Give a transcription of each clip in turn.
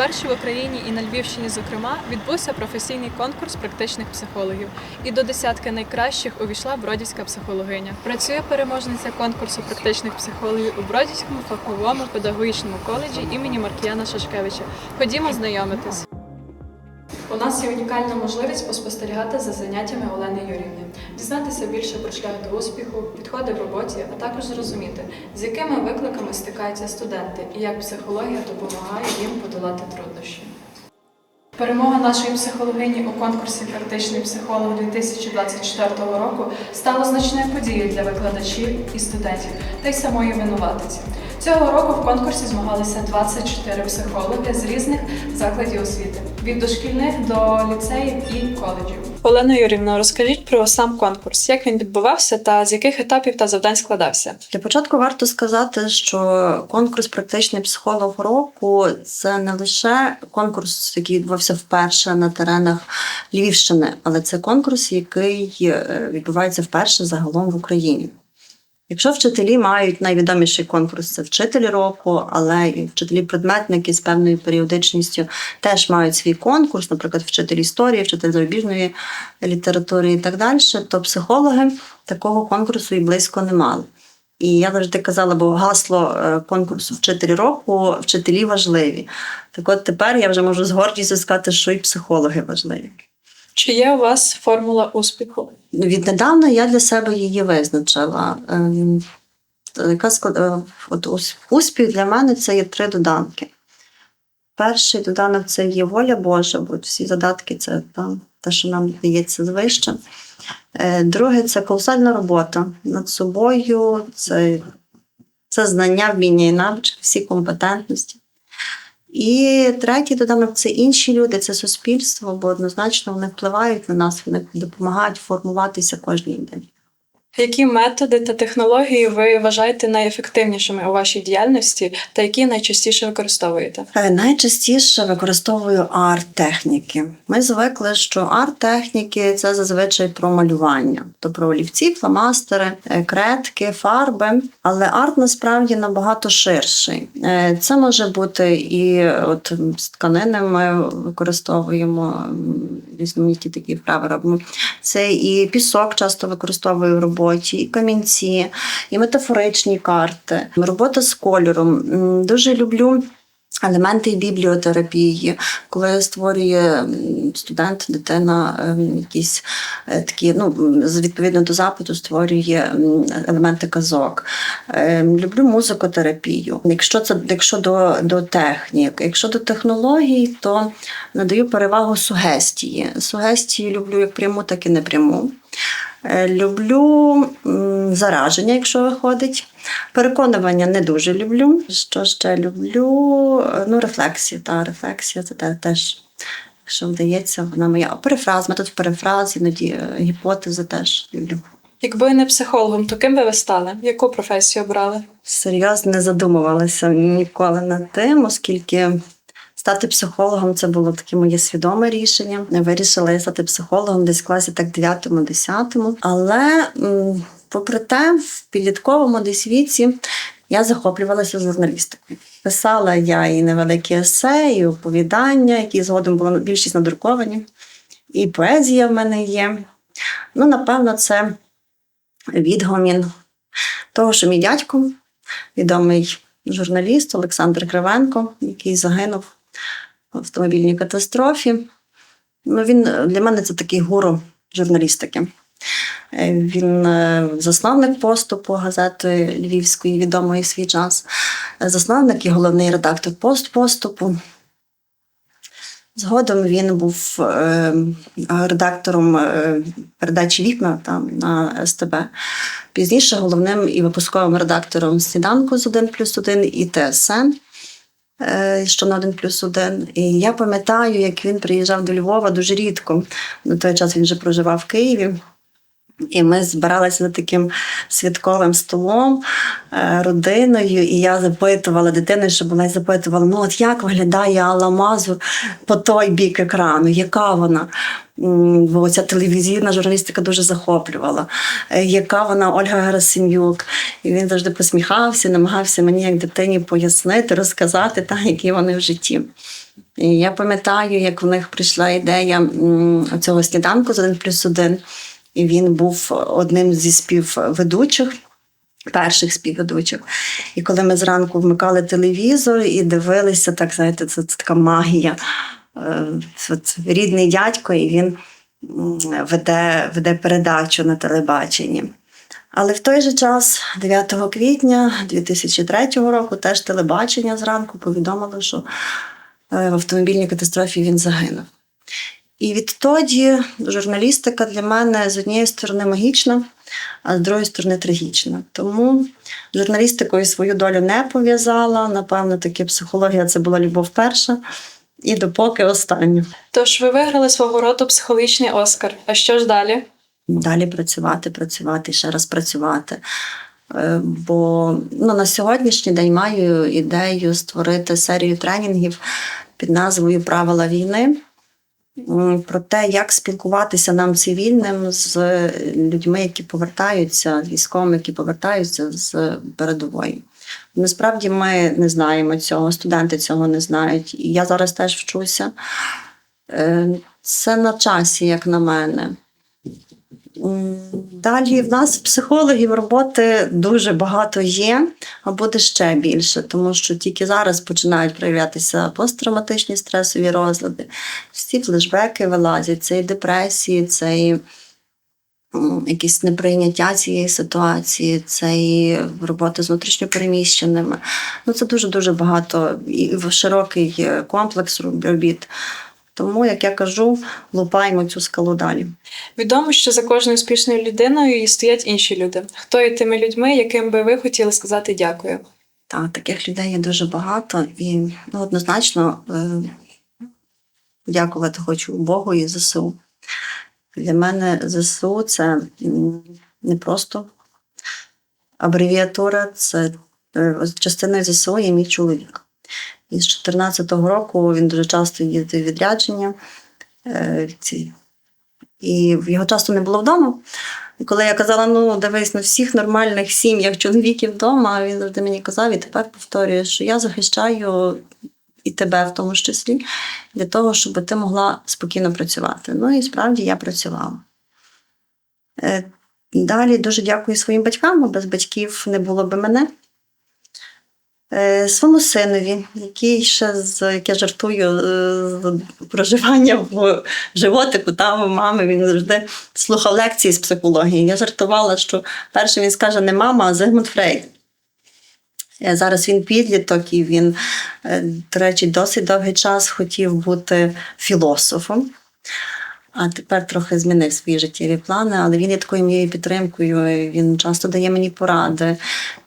Вперше в Україні і на Львівщині, зокрема, відбувся професійний конкурс практичних психологів. І до десятки найкращих увійшла бродівська психологиня. Працює переможниця конкурсу практичних психологів у Бродівському фаховому педагогічному коледжі імені Маркіяна Шашкевича. Ходімо знайомитись. У нас є унікальна можливість поспостерігати за заняттями Олени Юрівни, дізнатися більше про шлях до успіху, підходи в роботі, а також зрозуміти, з якими викликами стикаються студенти і як психологія допомагає їм подолати труднощі. Перемога нашої психологині у конкурсі Практичний психолог 2024 року стала значною подією для викладачів і студентів та й самої винуватиці. Цього року в конкурсі змагалися 24 психологи з різних закладів освіти від дошкільних до ліцеїв і коледжів. Олена Юрівна, розкажіть про сам конкурс, як він відбувався та з яких етапів та завдань складався. Для початку варто сказати, що конкурс практичний психолог року це не лише конкурс, який відбувався вперше на теренах Львівщини, але це конкурс, який е, відбувається вперше загалом в Україні. Якщо вчителі мають найвідоміший конкурс, це вчителі року, але і вчителі-предметники з певною періодичністю теж мають свій конкурс, наприклад, вчитель історії, вчитель зарубіжної літератури і так далі, то психологи такого конкурсу і близько не мали. І я завжди казала, бо гасло е, конкурсу вчителі року вчителі важливі. Так от тепер я вже можу з гордістю сказати, що і психологи важливі. Чи є у вас формула успіху? Віднедавна я для себе її визначила. Ем, Яка склад... е, от успіх для мене це є три доданки. Перший доданок це є воля Божа, бо всі задатки це там, те, що нам дається звище. Е, Друге це колосальна робота над собою, це, це знання, вміння і навички, всі компетентності. І третій доданок це інші люди, це суспільство, бо однозначно вони впливають на нас, вони допомагають формуватися кожен день. Які методи та технології ви вважаєте найефективнішими у вашій діяльності та які найчастіше використовуєте? Е, Найчастіше використовую арт-техніки. Ми звикли, що арт-техніки це зазвичай про малювання, то про олівці, фломастери, е, кредки, фарби. Але арт насправді набагато ширший. Е, Це може бути і от з тканини ми використовуємо різноманітні такі вправи робимо. Це і пісок часто використовую в роботі, і камінці, і метафоричні карти, робота з кольором. Дуже люблю. Елементи бібліотерапії, коли створює студент, дитина ем, якісь е, такі, ну відповідно до запиту, створює елементи казок. Ем, Люблю музикотерапію. Якщо це якщо до, до технік, якщо до технологій, то надаю перевагу сугестії. Сугестії люблю як пряму, так і непряму. Е, Люблю зараження, якщо виходить. Переконування не дуже люблю. Що ще люблю? Е, Ну, рефлексію. Та рефлексія це теж, якщо вдається, вона моя. Перефраз, метод перефраз, іноді е, гіпотези теж люблю. Якби не психологом, то ким би ви стали? Яку професію обрали? Серйозно не задумувалася ніколи над тим, оскільки стати психологом це було таке моє свідоме рішення. Вирішила я стати психологом десь в класі так 9-10. Але попри те, в підлітковому десь віці я захоплювалася журналістикою. Писала я і невеликі есе, і оповідання, які згодом були більшість надруковані, і поезія в мене є. Ну, напевно, це відгомін того, що мій дядько відомий журналіст Олександр Кривенко, який загинув автомобільній катастрофі. Ну, він для мене це такий гуру журналістики. Е, Він е, засновник поступу газети Львівської, відомої в свій час, е, засновник і головний редактор пост поступу. Згодом він був редактором передачі вікна там на СТБ. Пізніше головним і випусковим редактором сніданку з 1 плюс 1 і ТСН, що на один плюс один. І я пам'ятаю, як він приїжджав до Львова дуже рідко. На той час він вже проживав в Києві. І ми збиралися за таким святковим столом, е, родиною, і я запитувала дитину, щоб вона запитувала: ну от як виглядає Алла Мазур по той бік екрану, яка вона? Бо ця телевізійна журналістика дуже захоплювала. Е, Яка вона Ольга Герасим'юк? І він завжди посміхався, намагався мені як дитині пояснити, розказати, та, які вони в житті. І я пам'ятаю, як в них прийшла ідея цього сніданку з 1 плюс 1. І він був одним зі співведучих, перших співведучих. І коли ми зранку вмикали телевізор і дивилися, так знаєте, це, це така магія. Е, От рідний дядько, і він веде, веде передачу на телебаченні. Але в той же час, 9 квітня 2003 року, теж телебачення зранку повідомило, що е, в автомобільній катастрофі він загинув. І відтоді журналістика для мене з однієї сторони магічна, а з другої сторони трагічна. Тому журналістикою свою долю не пов'язала. Напевно, таки психологія це була любов перша, і допоки остання. Тож ви виграли свого роду психологічний Оскар. А що ж далі? Далі працювати, працювати, ще раз працювати. Е, Бо ну, на сьогоднішній день маю ідею створити серію тренінгів під назвою Правила війни. Про те, як спілкуватися нам цивільним з людьми, які повертаються, з військовими, які повертаються з передової. Насправді ми не знаємо цього, студенти цього не знають. Я зараз теж вчуся. Е, Це на часі, як на мене. Далі в нас психологів роботи дуже багато є, а буде ще більше, тому що тільки зараз починають проявлятися посттравматичні стресові розлади. Всі флешбеки вилазять, це і депресії, це і якісь неприйняття цієї ситуації, це і робота з внутрішньопереміщеними. Ну, це дуже-дуже багато і широкий е, комплекс робіт. Тому, як я кажу, лупаємо цю скалу далі. Відомо, що за кожною успішною людиною стоять інші люди. Хто є тими людьми, яким би ви хотіли сказати дякую? Так, таких людей є дуже багато, і ну, однозначно е, дякувати хочу Богу і ЗСУ. Для мене ЗСУ це не просто абревіатура, це е, частиною ЗСУ є мій чоловік. І з 2014 року він дуже часто їздив відрядження. Е, і його часто не було вдома. І коли я казала, ну дивись, на всіх нормальних сім'ях чоловіків вдома, він завжди мені казав, і тепер повторює, що я захищаю і тебе в тому числі, для того, щоб ти могла спокійно працювати. Ну і справді я працювала. Е, Далі дуже дякую своїм батькам, бо без батьків не було би мене. Е, Своєму синові, який ще з як я жартую е, з проживання в животику там у мами, він завжди слухав лекції з психології. Я жартувала, що перше він скаже не мама, а Зигмунд Фрейд. Е, Зараз він підліток, і він, до речі, досить довгий час хотів бути філософом. А тепер трохи змінив свої життєві плани, але він є такою моєю підтримкою. Він часто дає мені поради.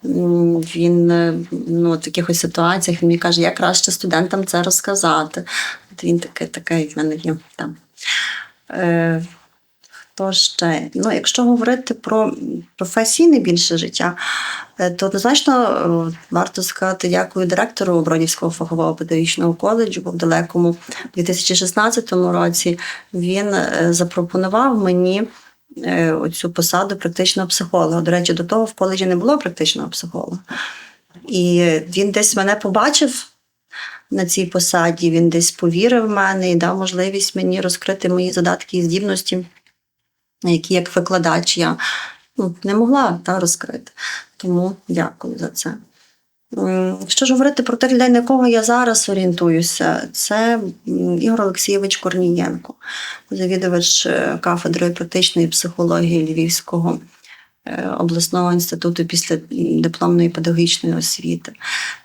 Він е, ну, в якихось ситуаціях він мені каже, як краще студентам це розказати. От він такий, такий в мене є там. Хто ще? Ну, якщо говорити про професійне більше життя, е, то однозначно е, варто сказати дякую директору Бродівського фахового педагогічного коледжу, бо в далекому 2016 році він е, запропонував мені оцю посаду практичного психолога. До речі, до того в коледжі не було практичного психолога. І він десь мене побачив на цій посаді, він десь повірив в мене і дав можливість мені розкрити мої задатки і здібності, які як викладач я ну, не могла та, розкрити. Тому дякую за це. Якщо ж говорити про тих людей, на кого я зараз орієнтуюся, це Ігор Олексійович Корнієнко, завідувач е, кафедрою практичної психології Львівського е, обласного інституту після дипломної педагогічної освіти.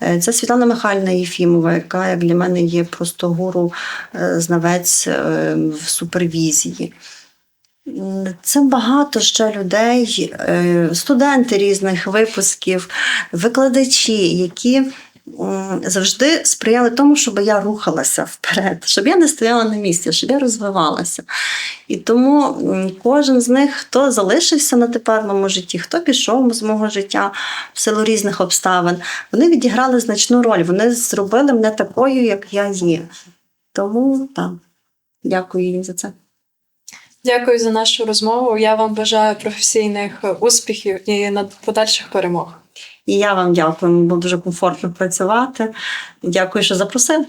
Е, Це Світлана Михайлівна Єфімова, яка як для мене є просто гуру знавець в супервізії. Це багато ще людей, е, студенти різних випусків, викладачі, які завжди сприяли тому, щоб я рухалася вперед, щоб я не стояла на місці, щоб я розвивалася. І тому кожен з них, хто залишився на тепер в моєму житті, хто пішов з мого життя в силу різних обставин, вони відіграли значну роль. Вони зробили мене такою, як я є. Тому так, дякую їм за це. Дякую за нашу розмову. Я вам бажаю професійних успіхів і подальших перемог. І я вам дякую. Було дуже комфортно працювати. Дякую, що запросили.